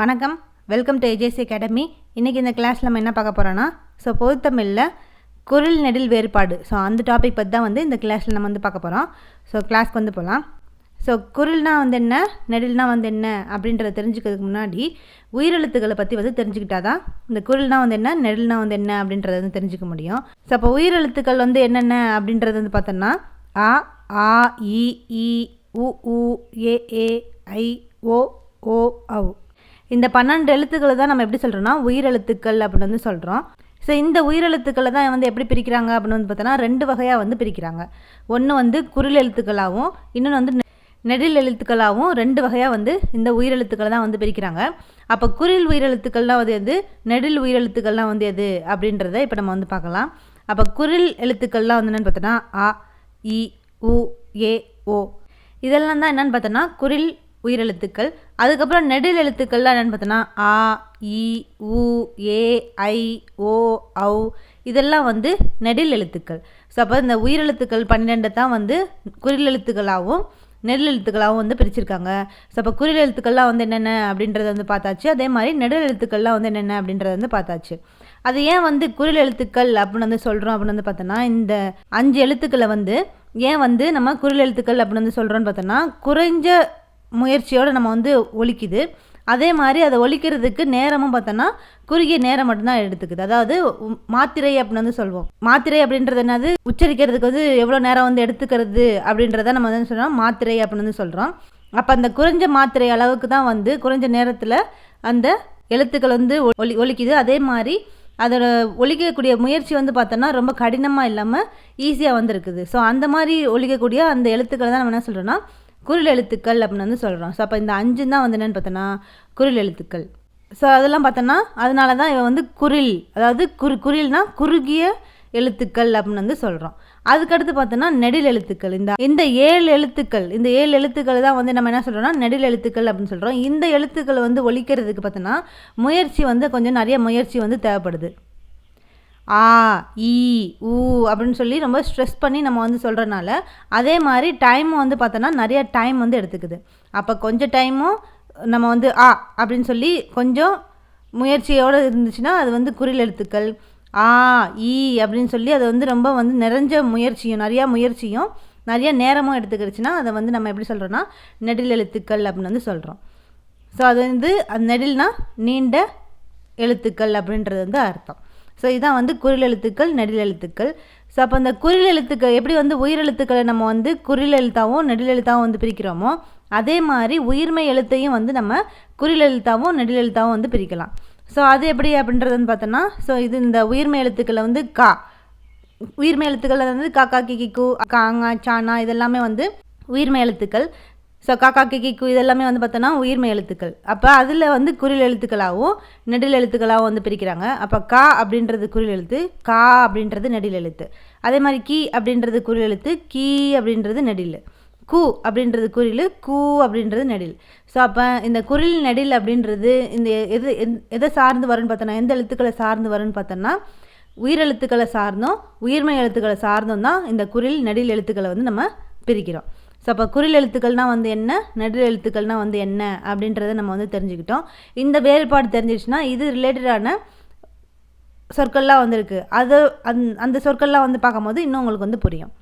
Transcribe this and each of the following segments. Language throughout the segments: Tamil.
வணக்கம். வெல்கம் டு ஏஜேசி அகாடமி இன்றைக்கி இந்த கிளாஸில் நம்ம என்ன பார்க்க போகிறோன்னா ஸோ பொதுத்தமிழில் குரில் நெடில் வேறுபாடு. ஸோ அந்த டாபிக் பற்றி தான் வந்து இந்த கிளாஸில் நம்ம வந்து பார்க்க போகிறோம் ஸோ கிளாஸ்க்கு வந்து போகலாம் ஸோ குரல்னால் வந்து என்ன நெடில்னா வந்து என்ன அப்படின்றத தெரிஞ்சுக்கிறதுக்கு முன்னாடி உயிரெழுத்துக்களை பற்றி வந்து தெரிஞ்சுக்கிட்டா தான் இந்த குரல்னால் வந்து என்ன நெடில்னா வந்து என்ன அப்படின்றத வந்து தெரிஞ்சுக்க முடியும். ஸோ அப்போ உயிரெழுத்துக்கள் வந்து என்னென்ன அப்படின்றது வந்து பார்த்தோன்னா ஆ ஆ இ ஈ உ உ ஏ ஏ ஐ ஓ ஓ ஔ. இந்த பன்னெண்டு எழுத்துக்களை தான் நம்ம எப்படி சொல்கிறோம்னா உயிரெழுத்துக்கள் அப்படின்னு வந்து சொல்கிறோம் ஸோ இந்த உயிரெழுத்துக்களை தான் வந்து எப்படி பிரிக்கிறாங்க அப்படின்னு வந்து பார்த்தோன்னா ரெண்டு வகையாக வந்து பிரிக்கிறாங்க. ஒன்று வந்து குரில் எழுத்துக்களாகவும் இன்னொன்று வந்து நெ- நெடில் எழுத்துக்களாகவும் ரெண்டு வகையாக வந்து இந்த உயிரெழுத்துக்களை தான் வந்து பிரிக்கிறாங்க. அப்போ குரில் உயிரெழுத்துக்கள்லாம் வந்து எது? நெடில் உயிரெழுத்துக்கள்லாம் வந்து எது? அப்படின்றத இப்போ நம்ம வந்து பார்க்கலாம். அப்போ குரில் எழுத்துக்கள்லாம் வந்து என்னென்னு பார்த்தோன்னா ஆ இ உ ஏ ஓ. இதெல்லாம் தான் என்னென்னு பார்த்தோன்னா குரில் உயிரெழுத்துக்கள். அதுக்கப்புறம் நெடில் எழுத்துக்கள்லாம் என்னென்னு பார்த்தோன்னா ஆ இ உ ஏ ஐ ஓ ஔ இதெல்லாம் வந்து நெடில் எழுத்துக்கள். ஸோ அப்போ இந்த உயிரெழுத்துக்கள் பன்னிரெண்டு தான் வந்து குறில் எழுத்துக்களாகவும் நெடில் எழுத்துக்களாகவும் வந்து பிரிச்சிருக்காங்க. ஸோ அப்போ குறில் எழுத்துக்கள்லாம் வந்து என்னென்ன அப்படின்றத வந்து பார்த்தாச்சு. அதே மாதிரி நெடில் எழுத்துக்கள்லாம் வந்து என்னென்ன அப்படின்றத வந்து பார்த்தாச்சு. அது ஏன் வந்து குறில் எழுத்துக்கள் அப்படின்னு வந்து சொல்கிறோம் அப்படின்னு வந்து பார்த்தோன்னா இந்த அஞ்சு எழுத்துக்களை வந்து ஏன் வந்து நம்ம குறில் எழுத்துக்கள் அப்படின்னு வந்து சொல்கிறோன்னு பார்த்தோன்னா குறைஞ்ச முயற்சியோடு நம்ம வந்து ஒழிக்குது அதே மாதிரி அதை ஒழிக்கிறதுக்கு நேரமும் பார்த்தோன்னா குறுகிய நேரம் மட்டும்தான் எடுத்துக்குது. அதாவது மாத்திரை அப்படின்னு வந்து சொல்லுவோம் மாத்திரை அப்படின்றது என்னது? உச்சரிக்கிறதுக்கு வந்து எவ்வளோ நேரம் வந்து எடுத்துக்கிறது அப்படின்றத நம்ம வந்து சொல்கிறோம் மாத்திரை அப்படின்னு வந்து சொல்கிறோம் அப்போ அந்த குறைஞ்ச மாத்திரை அளவுக்கு தான் வந்து குறைஞ்ச நேரத்தில் அந்த எழுத்துக்கள் வந்து ஒலி ஒலிக்குது. அதே மாதிரி அதோட ஒழிக்கக்கூடிய முயற்சி வந்து பார்த்தோன்னா ரொம்ப கடினமாக இல்லாமல் ஈஸியாக வந்திருக்குது. ஸோ அந்த மாதிரி ஒழிக்கக்கூடிய அந்த எழுத்துக்களை தான் நம்ம என்ன சொல்கிறோன்னா குரில் எழுத்துக்கள் அப்படின்னு வந்து சொல்கிறோம் ஸோ அப்போ இந்த அஞ்சு தான் வந்து என்னென்னு பார்த்தோன்னா குரில் எழுத்துக்கள் ஸோ அதெல்லாம் பார்த்தோன்னா அதனால தான் இவன் வந்து குரில் அதாவது குறு குரில்னா குறுகிய எழுத்துக்கள் அப்படின்னு வந்து சொல்கிறோம் அதுக்கடுத்து பார்த்தோன்னா நெடில் எழுத்துக்கள். இந்த இந்த ஏழு எழுத்துக்கள் இந்த ஏழு எழுத்துக்கள் தான் வந்து நம்ம என்ன சொல்கிறோம்னா நெடில் எழுத்துக்கள் அப்படின்னு சொல்கிறோம் இந்த எழுத்துக்கள் வந்து ஒழிக்கிறதுக்கு பார்த்தோன்னா முயற்சி வந்து கொஞ்சம் நிறைய முயற்சி வந்து தேவைப்படுது. ஆ ஈ ஊ அப்படின்னு சொல்லி ரொம்ப ஸ்ட்ரெஸ் பண்ணி நம்ம வந்து சொல்கிறனால அதே மாதிரி டைம் வந்து பார்த்தோன்னா நிறைய டைம் வந்து எடுத்துக்குது. அப்போ கொஞ்சம் டைமும் நம்ம வந்து ஆ அப்படின்னு சொல்லி கொஞ்சம் முயற்சியோடு இருந்துச்சுன்னா அது வந்து குறில் எழுத்துக்கள் ஆ ஈ அப்படின்னு சொல்லி அது வந்து ரொம்ப வந்து நிறைஞ்ச முயற்சியும் நிறையா முயற்சியும் நிறைய நேரமும் எடுத்துக்கிடுச்சுன்னா அதை வந்து நம்ம எப்படி சொல்கிறோன்னா நெடில் எழுத்துக்கள் அப்படின்னு வந்து சொல்கிறோம் ஸோ அது வந்து அந்த நெடில்னால் நீண்ட எழுத்துக்கள் அப்படின்றது வந்து அர்த்தம். ஸோ இதுதான் வந்து குறில் எழுத்துக்கள் நெடில் எழுத்துக்கள் ஸோ அப்போ அந்த குறில் எழுத்துக்கள் எப்படி வந்து உயிரெழுத்துக்களை நம்ம வந்து குறில் எழுத்தாகவும் நெடில் எழுத்தாகவும் வந்து பிரிக்கிறோமோ அதே மாதிரி உயிர்மை எழுத்தையும் வந்து நம்ம குறில் எழுத்தாகவும் நெடில் எழுத்தாகவும் வந்து பிரிக்கலாம். ஸோ அது எப்படி அப்படின்றதுன்னு பார்த்தோன்னா ஸோ இது இந்த உயிர்மை எழுத்துக்களை வந்து கா உயிர்மை எழுத்துக்கள் வந்து காக்கா கிக்கி கு காங்கா சானா இதெல்லாமே வந்து உயிர்மை எழுத்துக்கள். ஸோ காக்கா கிக்கு கு இதெல்லாமே வந்து பார்த்தோன்னா உயிர்மை எழுத்துக்கள். அப்போ அதில் வந்து குறில் எழுத்துக்களாகவும் நெடில் எழுத்துக்களாகவும் வந்து பிரிக்கிறாங்க. அப்போ கா அப்படின்றது குறில் எழுத்து கா அப்படின்றது நெடில் எழுத்து. அதே மாதிரி கி அப்படின்றது குறில் எழுத்து கீ அப்படின்றது நெடில். கூ அப்படின்றது குறில் கூ அப்படின்றது நெடில். ஸோ அப்போ இந்த குறில் நெடில் அப்படின்றது இந்த எது எந்- எதை சார்ந்து வரும்னு பார்த்தோன்னா எந்த எழுத்துக்களை சார்ந்து வரும்னு பார்த்தோன்னா உயிரெழுத்துக்களை சார்ந்தும் உயிர்மை எழுத்துக்களை சார்ந்தும் தான் இந்த குறில் நெடில் எழுத்துக்களை வந்து நம்ம பிரிக்கிறோம். ஸோ அப்போ குறில் எழுத்துக்கள்னால் வந்து என்ன? நெடு எழுத்துக்கள்னால் வந்து என்ன? அப்படின்றத நம்ம வந்து தெரிஞ்சுக்கிட்டோம். இந்த வேறுபாடு தெரிஞ்சிச்சுன்னா இது ரிலேட்டடான சொற்கள்லாம் வந்திருக்கு. அது அந் அந்த சொற்கள்லாம் வந்து பார்க்கும்போது இன்னும் உங்களுக்கு வந்து புரியும்.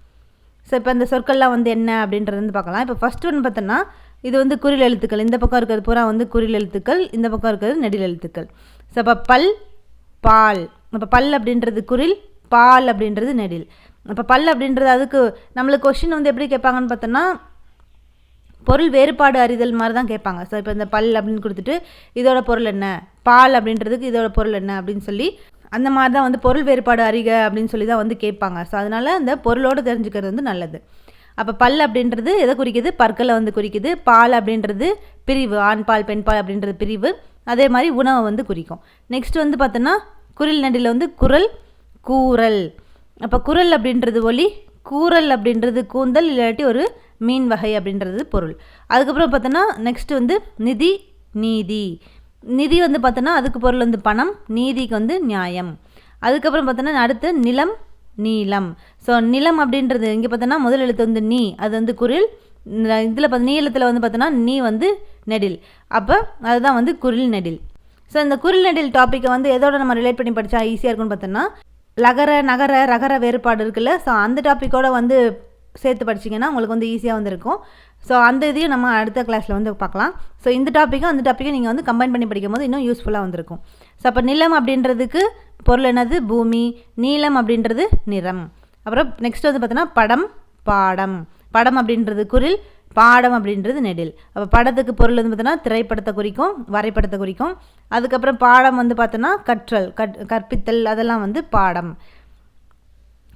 ஸோ இப்போ இந்த சொற்கள்லாம் வந்து என்ன அப்படின்றது வந்து பார்க்கலாம். இப்போ ஃபஸ்ட் ஒன்று பார்த்தோன்னா இது வந்து குறில் எழுத்துக்கள். இந்த பக்கம் இருக்கிறது பூரா வந்து குறில் எழுத்துக்கள். இந்த பக்கம் இருக்கிறது நெடில் எழுத்துக்கள். ஸோ அப்போ பல் பால். இப்போ பல் அப்படின்றது குறில் பால் அப்படின்றது நெடில். இப்போ பல் அப்படின்றது அதுக்கு நம்மளுக்கு கொஷின் வந்து எப்படி கேட்பாங்கன்னு பார்த்தோன்னா பொருள் வேறுபாடு அறிதல் மாதிரி தான் கேட்பாங்க. ஸோ இப்போ இந்த பல் அப்படின்னு கொடுத்துட்டு இதோட பொருள் என்ன? பால் அப்படின்றதுக்கு இதோட பொருள் என்ன? அப்படின்னு சொல்லி அந்த மாதிரி தான் வந்து பொருள் வேறுபாடு அறிக அப்படின்னு சொல்லி தான் வந்து கேட்பாங்க. ஸோ அதனால் அந்த பொருளோடு தெரிஞ்சுக்கிறது வந்து நல்லது. அப்போ பல் அப்படின்றது எதை குறிக்குது? பற்களை வந்து குறிக்குது. பால் அப்படின்றது பிரிவு. ஆண் பால் பெண் பால் அப்படின்றது பிரிவு. அதே மாதிரி உணவை வந்து குறிக்கும். நெக்ஸ்ட் வந்து பார்த்தோன்னா குரில் நடியில் வந்து குரல் கூறல். அப்போ குரல் அப்படின்றது ஒலி கூறல் அப்படின்றது கூந்தல் இல்லாட்டி ஒரு மீன் வகை அப்படின்றது பொருள். அதுக்கப்புறம் பார்த்தோன்னா நெக்ஸ்ட் வந்து நிதி நீதி. நிதி வந்து பார்த்தோன்னா அதுக்கு பொருள் வந்து பணம் நீதிக்கு வந்து நியாயம். அதுக்கப்புறம் பார்த்தோன்னா அடுத்து நிலம் நீளம். ஸோ நிலம் அப்படின்றது இங்கே பார்த்தோன்னா முதல் எழுத்து வந்து நீ அது வந்து குரில். இதில் பார்த்து நீளத்தில் வந்து பார்த்தோன்னா நீ வந்து நெடில். அப்போ அதுதான் வந்து குரில் நெடில். ஸோ இந்த குரில் நெடில் டாப்பிக்கை வந்து எதோட நம்ம ரிலேட் பண்ணி படித்தா ஈஸியாக இருக்கும்னு பார்த்தோன்னா லகர நகர ரகர வேறுபாடு இருக்குல்ல? ஸோ அந்த டாப்பிக்கோட வந்து சேர்த்து படிச்சிங்கன்னா உங்களுக்கு வந்து ஈஸியாக வந்துருக்கும். ஸோ அந்த இதையும் நம்ம அடுத்த கிளாஸில் வந்து பார்க்கலாம். ஸோ இந்த டாப்பிக்கும் அந்த டாப்பிக்கும் நீங்கள் வந்து கம்பைன் பண்ணி படிக்கும் போது இன்னும் யூஸ்ஃபுல்லாக வந்திருக்கும். ஸோ அப்போ நிலம் அப்படின்றதுக்கு பொருள் என்னது? பூமி. நீளம் அப்படின்றது நிறம். அப்புறம் நெக்ஸ்ட் வந்து பார்த்தோன்னா படம் பாடம். படம் அப்படின்றது குரில். பாடம் அப்படின்றது நெடில். அப்போ படத்துக்கு பொருள் வந்து பார்த்தோன்னா திரைப்படத்தை குறிக்கும் வரைபடத்தை குறிக்கும். அதுக்கப்புறம் பாடம் வந்து பார்த்தோன்னா கற்றல் கற் கற்பித்தல் அதெல்லாம் வந்து பாடம்.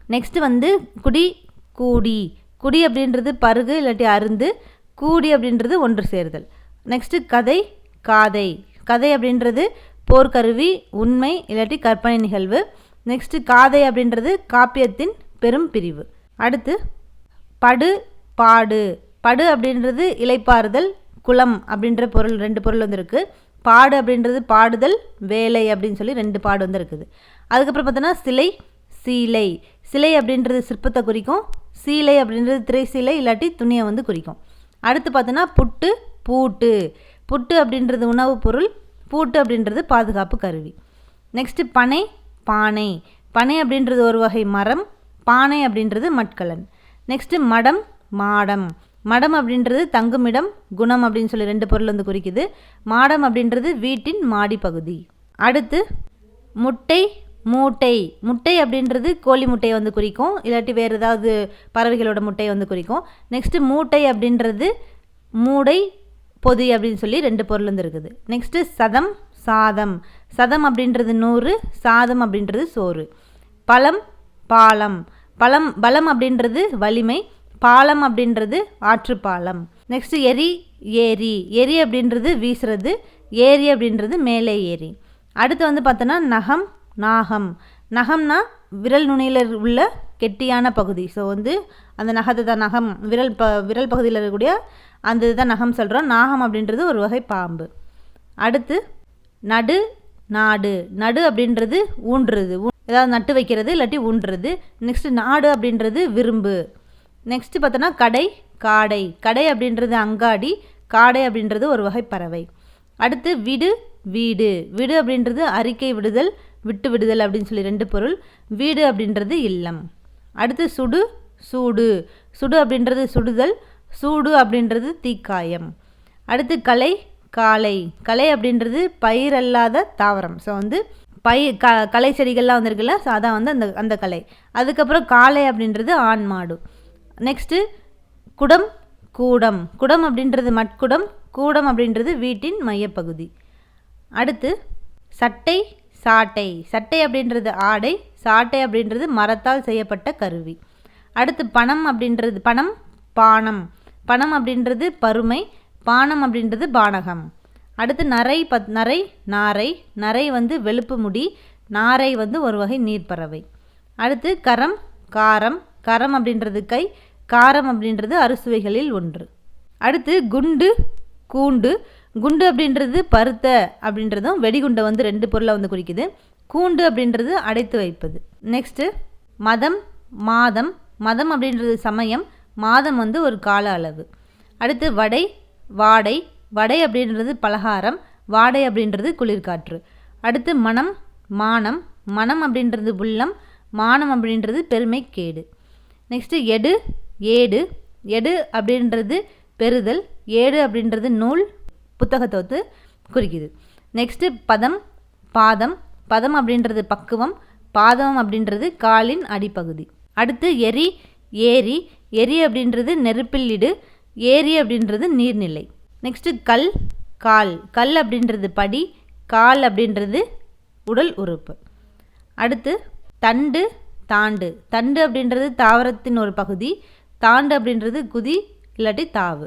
நெக்ஸ்ட்டு வந்து குடி கூடி. குடி அப்படின்றது பருகு இல்லாட்டி அருந்து. கூடி அப்படின்றது ஒன்று சேர்தல். நெக்ஸ்ட்டு கதை காதை. கதை அப்படின்றது போர்க்கருவி உண்மை இல்லாட்டி கற்பனை நிகழ்வு. நெக்ஸ்ட்டு காதை அப்படின்றது காப்பியத்தின் பெரும் பிரிவு. அடுத்து படு பாடு. படு அப்படின்றது இலைப்பாறுதல் குளம் அப்படின்ற பொருள் ரெண்டு பொருள் வந்துருக்கு. பாடு அப்படின்றது பாடுதல் வேலை அப்படின்னு சொல்லி ரெண்டு பாடு வந்து இருக்குது அதுக்கப்புறம் பார்த்தோன்னா சிலை சீலை. சிலை அப்படின்றது சிற்பத்தை குறிக்கும். சீலை அப்படின்றது திரை சீலை இல்லாட்டி துணியை வந்து குறிக்கும். அடுத்து பார்த்தோன்னா புட்டு பூட்டு. புட்டு அப்படின்றது உணவுப் பொருள் பூட்டு அப்படின்றது பாதுகாப்பு கருவி. நெக்ஸ்ட்டு பனை பானை. பனை அப்படின்றது ஒரு வகை மரம் பானை அப்படின்றது மட்கலன். நெக்ஸ்ட்டு மடம் மாடம். மடம் அப்படின்றது தங்குமிடம் குணம் அப்படின்னு சொல்லி ரெண்டு பொருள் வந்து குறிக்குது. மாடம் அப்படின்றது வீட்டின் மாடி பகுதி அடுத்து முட்டை மூட்டை. முட்டை அப்படின்றது கோழி முட்டையை வந்து குறிக்கும். இல்லாட்டி வேறு ஏதாவது பறவைகளோட முட்டையை வந்து குறிக்கும். நெக்ஸ்ட்டு மூட்டை அப்படின்றது மூடை பொதி அப்படின்னு சொல்லி ரெண்டு பொருள் வந்து இருக்குது. நெக்ஸ்ட்டு சதம் சாதம். சதம் அப்படின்றது நூறு சாதம் அப்படின்றது சோறு. பழம் பாலம். பழம் பலம் அப்படின்றது வலிமை. பாலம் அப்படின்றது ஆற்றுப்பாலம். நெக்ஸ்ட் எரி ஏரி. எரி அப்படின்றது வீசுறது. ஏரி அப்படின்றது மேலே ஏரி. அடுத்து வந்து பார்த்தோன்னா நகம் நாகம். நகம்னா விரல் நுனியில் உள்ள கெட்டியான பகுதி. ஸோ வந்து அந்த நகத்தை தான் நகம் விரல் ப விரல் பகுதியில் இருக்கக்கூடிய அந்த இதுதான் நகம் சொல்கிறோம் நாகம் அப்படின்றது ஒரு வகை பாம்பு. அடுத்து நடு நாடு. நடு அப்படின்றது ஊன்றுறது. ஊ- ஏதாவது நட்டு வைக்கிறது இல்லாட்டி ஊன்றுறது. நெக்ஸ்ட்டு நாடு அப்படின்றது விரும்பு. நெக்ஸ்ட்டு பார்த்தோன்னா கடை காடை. கடை அப்படின்றது அங்காடி காடை அப்படின்றது ஒரு வகை பறவை. அடுத்து விடு வீடு. வீடு அப்படின்றது அறிக்கை விடுதல் விட்டு விடுதல் அப்படின்னு சொல்லி ரெண்டு பொருள். வீடு அப்படின்றது இல்லம். அடுத்து சுடு சூடு. சுடு அப்படின்றது சுடுதல் சூடு அப்படின்றது தீக்காயம். அடுத்து கலை காளை கலை அப்படின்றது பயிர் அல்லாத தாவரம். ஸோ வந்து பயிர் க கலை செடிகள்லாம் வந்திருக்குல்ல ஸோ அதான் வந்து அந்த அந்த கலை. அதுக்கப்புறம் காளை அப்படின்றது ஆண் மாடு. நெக்ஸ்ட்டு குடம் கூடம். குடம் அப்படின்றது மட்குடம் கூடம் அப்படின்றது வீட்டின் மையப்பகுதி. அடுத்து சட்டை சாட்டை. சட்டை அப்படின்றது ஆடை சாட்டை அப்படின்றது மரத்தால் செய்யப்பட்ட கருவி. அடுத்து பணம் அப்படின்றது பணம் பானம். பணம் அப்படின்றது பருமை பானம் அப்படின்றது பானகம். அடுத்து நரை பத் நரை நாரை. நரை வந்து வெளுப்பு முடி நாரை வந்து ஒரு வகை நீர்ப்பறவை. அடுத்து கரம் காரம். கரம் அப்படின்றது கை காரம் அப்படின்றது அறுசுவைகளில் ஒன்று. அடுத்து குண்டு கூண்டு. குண்டு அப்படின்றது பருத்த அப்படின்றதும் வெடிகுண்டை வந்து ரெண்டு பொருளை வந்து குறிக்குது. கூண்டு அப்படின்றது அடைத்து வைப்பது. நெக்ஸ்ட்டு மதம் மாதம். மதம் அப்படின்றது சமயம் மாதம் வந்து ஒரு கால அளவு. அடுத்து வடை வாடை. வடை அப்படின்றது பலகாரம் வாடை அப்படின்றது குளிர்காற்று. அடுத்து மனம் மானம். மனம் அப்படின்றது உள்ளம் மானம் அப்படின்றது பெருமை கேடு. நெக்ஸ்ட்டு எடு ஏடு. எடு அப்படின்றது பெறுதல் ஏடு அப்படின்றது நூல் புத்தகத்தை வந்து குறிக்குது. நெக்ஸ்ட்டு பதம் பாதம். பதம் அப்படின்றது பக்குவம் பாதம் அப்படின்றது காலின் அடிப்பகுதி. அடுத்து எரி ஏரி. எரி அப்படின்றது நெருப்பில் இடு ஏரி அப்படின்றது நீர்நிலை. நெக்ஸ்ட்டு கல் கால். கல் அப்படின்றது படி கால் அப்படின்றது உடல் உறுப்பு. அடுத்து தண்டு தாண்டு. தண்டு அப்படின்றது தாவரத்தின் ஒரு பகுதி. தாண்டு அப்படின்றது குதி இல்லாட்டி தாவு.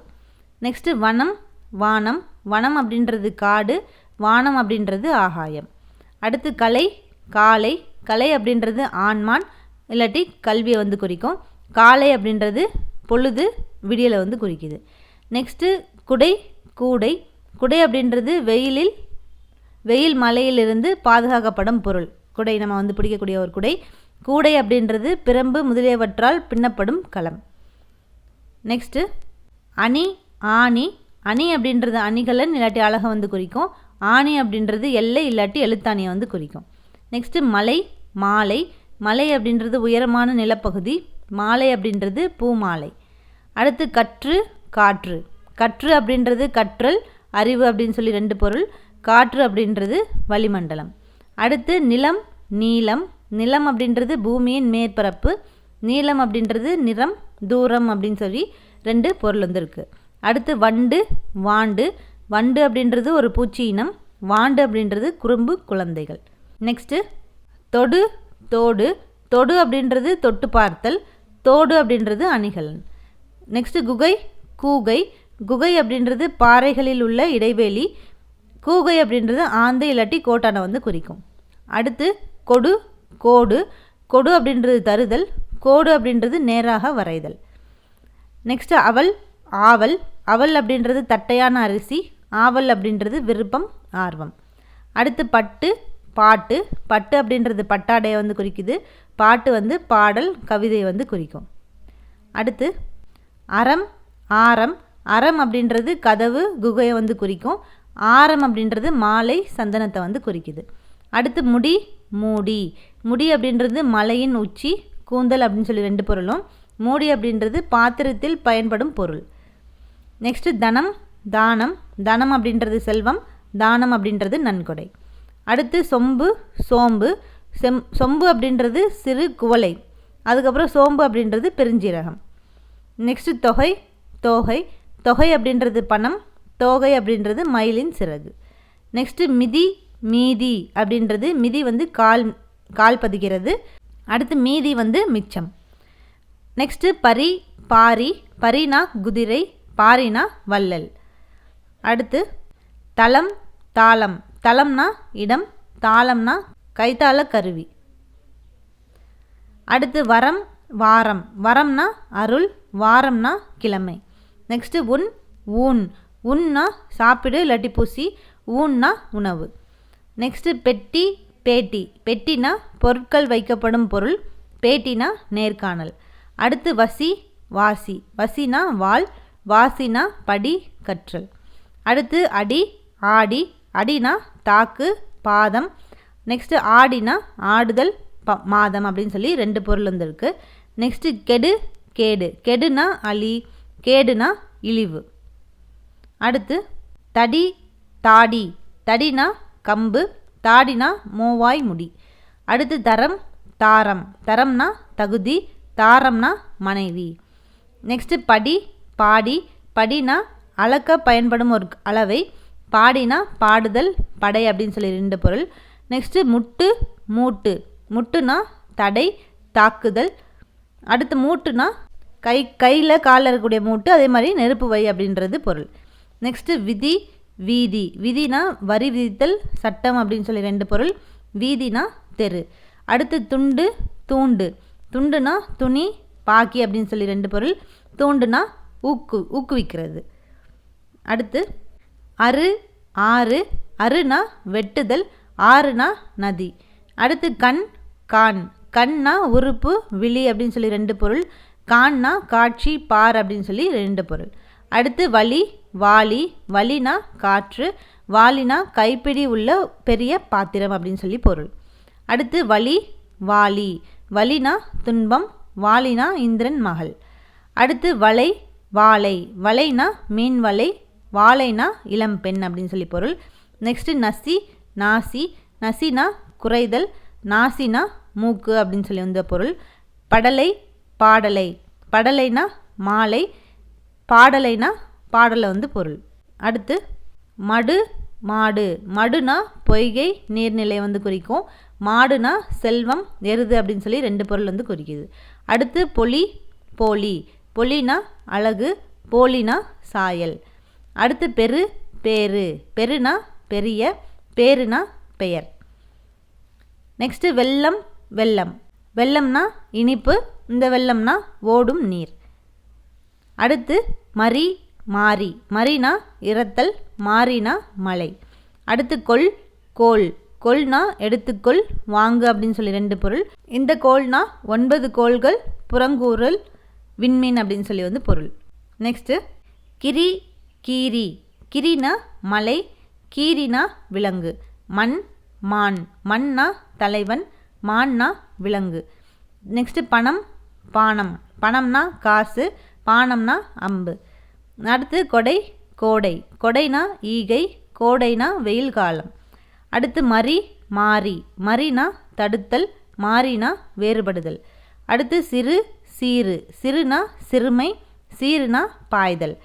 நெக்ஸ்ட்டு வனம் வானம். வனம் அப்படின்றது காடு. வானம் அப்படின்றது ஆகாயம். அடுத்து கலை காலை. கலை அப்படின்றது ஆண்மான் இல்லாட்டி கல்வியை வந்து குறிக்கும். காலை அப்படின்றது பொழுது விடியலை வந்து குறிக்குது. நெக்ஸ்ட்டு குடை கூடை. குடை அப்படின்றது வெயிலில் வெயில் மலையிலிருந்து பாதுகாக்கப்படும் பொருள். குடை நம்ம வந்து பிடிக்கக்கூடிய ஒரு குடை. கூடை அப்படின்றது பிரம்பு முதலியவற்றால் பின்னப்படும் களம். நெக்ஸ்ட்டு அணி ஆணி. அணி அப்படின்றது அணிகலன் இல்லாட்டி அழகை வந்து குறிக்கும். ஆணி அப்படின்றது எல்லை இல்லாட்டி எழுத்தாணியை வந்து குறிக்கும். நெக்ஸ்ட்டு மலை மாலை. மலை அப்படின்றது உயரமான நிலப்பகுதி. மாலை அப்படின்றது பூமாலை. அடுத்து கற்று காற்று. கற்று அப்படின்றது கற்றல் அறிவு அப்படின்னு சொல்லி ரெண்டு பொருள். காற்று அப்படின்றது வளிமண்டலம். அடுத்து நிலம் நீளம். நிலம் அப்படின்றது பூமியின் மேற்பரப்பு நீளம் அப்படின்றது நிறம் தூரம் அப்படின்னு சொல்லி ரெண்டு பொருள் வந்துருக்கு. அடுத்து வண்டு வாண்டு. வண்டு அப்படின்றது ஒரு பூச்சி இனம் வாண்டு அப்படின்றது குறும்பு குழந்தைகள். நெக்ஸ்ட்டு தொடு தோடு. தொடு அப்படின்றது தொட்டு பார்த்தல் தோடு அப்படின்றது அணிகலன். நெக்ஸ்ட்டு குகை கூகை. குகை அப்படின்றது பாறைகளில் உள்ள இடைவெளி. கூகை அப்படின்றது ஆந்தை இல்லாட்டி கோட்டானை வந்து குறிக்கும். அடுத்து கொடு கோடு கொடு அப்படின்றது தருதல் கோடு அப்படின்றது நேராக வரைதல். நெக்ஸ்ட்டு அவல் ஆவல் அவல் அப்படின்றது தட்டையான அரிசி ஆவல் அப்படின்றது விருப்பம் ஆர்வம். அடுத்து பட்டு பாட்டு பட்டு அப்படின்றது பட்டாடையை வந்து குறிக்குது பாட்டு வந்து பாடல் கவிதையை வந்து குறிக்கும். அடுத்து அறம் ஆரம் அறம் அப்படின்றது கதவு குகையை வந்து குறிக்கும் ஆரம் அப்படின்றது மாலை சந்தனத்தை வந்து குறிக்குது. அடுத்து முடி மூடி. முடி அப்படின்றது மலையின் உச்சி கூந்தல் அப்படின்னு சொல்லி ரெண்டு பொருளும். மூடி அப்படின்றது பாத்திரத்தில் பயன்படும் பொருள். நெக்ஸ்ட்டு தனம் தானம். தனம் அப்படின்றது செல்வம் தானம் அப்படின்றது நன்கொடை. அடுத்து சொம்பு சோம்பு. செம் சொம்பு அப்படின்றது சிறு குவளை. அதுக்கப்புறம் சோம்பு அப்படின்றது பெருஞ்சீரகம். நெக்ஸ்ட்டு தொகை தோகை. தொகை அப்படின்றது பணம் தோகை அப்படின்றது மயிலின் சிறகு. நெக்ஸ்ட்டு மிதி மீதி அப்படின்றது மிதி வந்து கால் கால் பதிக்கிறது அடுத்து மீதி வந்து மிச்சம். நெக்ஸ்ட்டு பரி பாரி பரினா குதிரை பாரினா வள்ளல். அடுத்து தளம் தாளம். தளம்னா இடம் தாளம்னா கைத்தாள கருவி. அடுத்து வரம் வாரம். வரம்னா அருள் வாரம்னா கிழமை. நெக்ஸ்ட்டு உன் ஊன். உன்னா சாப்பிடு இல்லாட்டி பூசி. ஊன்னா உணவு. நெக்ஸ்ட்டு பெட்டி பேட்டி. பெட்டினா பொருட்கள் வைக்கப்படும் பொருள் பேட்டினா நேர்காணல். அடுத்து வசி வாசி. வசினா வால் வாசினா படி கற்றல். அடுத்து அடி ஆடி. அடினா தாக்கு பாதம். நெக்ஸ்ட்டு ஆடினா ஆடுதல் ப மாதம் அப்படின்னு சொல்லி ரெண்டு பொருள் வந்துருக்கு. நெக்ஸ்ட்டு கெடு கேடு. கெடுனா அலி கேடுனா இழிவு. அடுத்து தடி தாடி. தடினா கம்பு தாடினா மோவாய் முடி. அடுத்து தரம் தாரம். தரம்னா தகுதி தாரம்னா மனைவி. நெக்ஸ்ட்டு படி பாடி. படினா அளக்க பயன்படும் ஒரு அளவை பாடினா பாடுதல் படை அப்படின்னு சொல்லி ரெண்டு பொருள். நெக்ஸ்ட்டு முட்டு மூட்டு. முட்டுனா தடை தாக்குதல். அடுத்து மூட்டுனா கை கையில் காலில் இருக்கக்கூடிய மூட்டு அதே மாதிரி நெருப்பு வை அப்படின்றது பொருள். நெக்ஸ்ட்டு விதி வீதி. விதினா வரி விதித்தல் சட்டம் அப்படின்னு சொல்லி ரெண்டு பொருள். வீதினா தெரு. அடுத்து துண்டு தூண்டு. துண்டுனா துணி பாக்கி அப்படின்னு சொல்லி ரெண்டு பொருள். தூண்டுனா ஊக்கு ஊக்குவிக்கிறது. அடுத்து அரு ஆறு. அருனா வெட்டுதல் ஆறுனா நதி. அடுத்து கண் கான். கண்ணா உறுப்பு விழி அப்படின்னு சொல்லி ரெண்டு பொருள். கான்னா காட்சி பார் அப்படின்னு சொல்லி ரெண்டு பொருள். அடுத்து வலி வாளி வலினா காற்று வாலினா கைப்பிடி உள்ள பெரிய பாத்திரம் அப்படின்னு சொல்லி பொருள். அடுத்து வலி வாலி. வலினா துன்பம் வாலினா இந்திரன் மகள். அடுத்து வலை வாழை வலைனா மீன் வலை வாழைனா இளம் பெண் அப்படின்னு சொல்லி பொருள். நெக்ஸ்ட்டு நசி நாசி. நசினா குறைதல் நாசினா மூக்கு அப்படின்னு சொல்லி வந்த பொருள். படலை பாடலை. படலைனா மாலை பாடலைனா பாடலில் வந்து பொருள். அடுத்து மடு மாடு. மடுனா பொய்கை நீர்நிலை வந்து குறிக்கும். மாடுனா செல்வம் எருது அப்படின்னு சொல்லி ரெண்டு பொருள் வந்து குறிக்குது. அடுத்து பொலி போலி. பொலினா அழகு போலினா சாயல். அடுத்து பெரு பேரு பெருனா பெரிய பேருனா பெயர். நெக்ஸ்ட்டு வெள்ளம் வெள்ளம். வெள்ளம்னா இனிப்பு இந்த வெள்ளம்னா ஓடும் நீர். அடுத்து மரி மாறி. மரினா இறத்தல் மாறினா மலை அடுத்து கொள் கோல் கொள்னா எடுத்துக்கொள் வாங்கு அப்படின்னு சொல்லி ரெண்டு பொருள். இந்த கோல்னா ஒன்பது கோள்கள் புறங்கூறல் விண்மீன் அப்படின்னு சொல்லி வந்து பொருள். நெக்ஸ்ட்டு கிரி கீரி. கிரினா மலை கீரினா விலங்கு. மண் மான். மண்ணா தலைவன் மான்னா விலங்கு. நெக்ஸ்ட்டு பணம் பானம். பணம்னா காசு பானம்னா அம்பு. அடுத்து கொடை கோடை. கொடைனா ஈகை கோடைனா வெயில் காலம். அடுத்து மரி மாறி. மரினா தடுத்தல் மாறினா வேறுபடுதல். அடுத்து சிறு சீரு சிறுனா சிறுமை சீருனா பாய்தல்.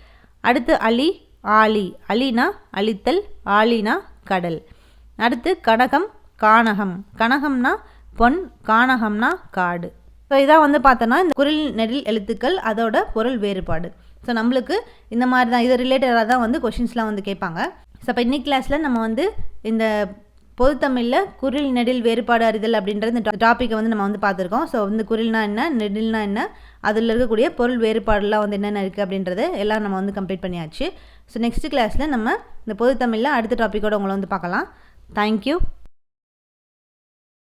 அடுத்து அலி ஆலி. அலினா அழித்தல் ஆலினா கடல். அடுத்து கனகம் கானகம். கனகம்னா பொன் கானகம்னா காடு. ஸோ இதான் வந்து பார்த்தோன்னா இந்த குரில் நெடில் எழுத்துக்கள் அதோட பொருள் வேறுபாடு. ஸோ நம்மளுக்கு இந்த மாதிரி தான் இது ரிலேட்டடாக தான் வந்து கொஷின்ஸ்லாம் வந்து கேட்பாங்க. ஸோ இப்போ இன்னைக்கு கிளாஸில் நம்ம வந்து இந்த பொதுத்தமிழில் குரில் நெடில் வேறுபாடு அறிதல் அப்படின்ற இந்த டாப்பிக்கை வந்து நம்ம வந்து பார்த்துருக்கோம். ஸோ வந்து குரில்னா என்ன நெடில்னா என்ன அதில் இருக்கக்கூடிய பொருள் வேறுபாடுலாம் வந்து என்னென்ன இருக்குது அப்படின்றது எல்லாம் நம்ம வந்து கம்ப்ளீட் பண்ணியாச்சு. ஸோ நெக்ஸ்ட் கிளாஸில் நம்ம இந்த பொதுத்தமிழில் அடுத்த டாப்பிக்கோட உங்களை வந்து பார்க்கலாம். தேங்க்யூ